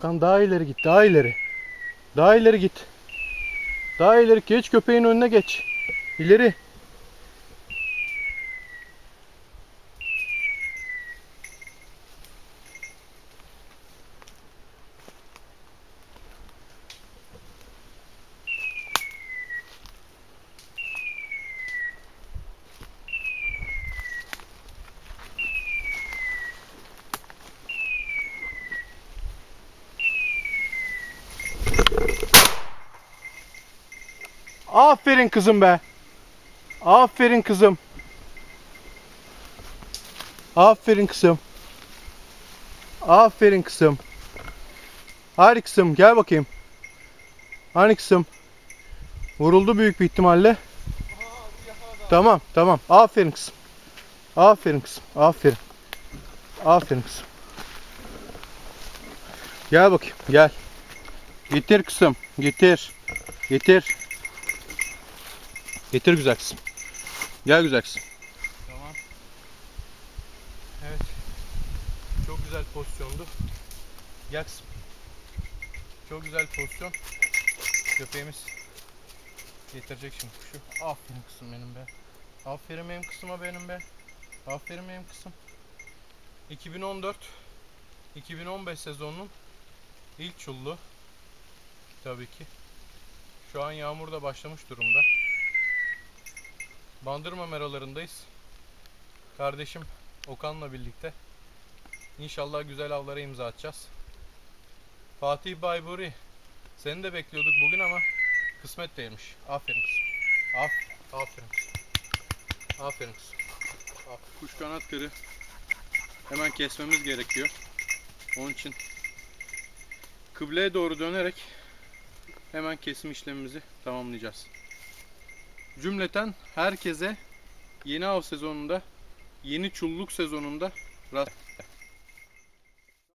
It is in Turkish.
Kan daha ileri git, daha ileri. Daha ileri git. Daha ileri geç köpeğin önüne geç. İleri. Aferin kızım be. Aferin kızım. Aferin kızım. Aferin kızım. Hadi kızım gel bakayım. Hani kızım? Vuruldu büyük bir ihtimalle. Tamam tamam. Aferin kızım. Aferin kızım. Aferin. Aferin kızım. Gel bakayım gel. Getir kızım. Getir. Getir. Getir güzel kızım. Gel güzel kızım. Tamam. Evet. Çok güzel pozisyondu. Gel kızım. Çok güzel pozisyon. Köpeğimiz getirecek şimdi kuşu. Aferin kızım benim be. Aferin benim kızıma benim be. Aferin benim kızım. 2014 2015 sezonunun ilk çullu. Tabii ki. Şu an yağmur da başlamış durumda. Bandırma meralarındayız. Kardeşim Okan'la birlikte. İnşallah güzel avlara imza atacağız. Fatih Bayburi. Seni de bekliyorduk bugün ama kısmet değilmiş. Aferin kızım. Aferin, aferin. Aferin kızım. Aferin. Kuş kanat kırı. Hemen kesmemiz gerekiyor. Onun için kıbleye doğru dönerek hemen kesim işlemimizi tamamlayacağız. Cümleten herkese yeni av sezonunda, yeni çulluk sezonunda rast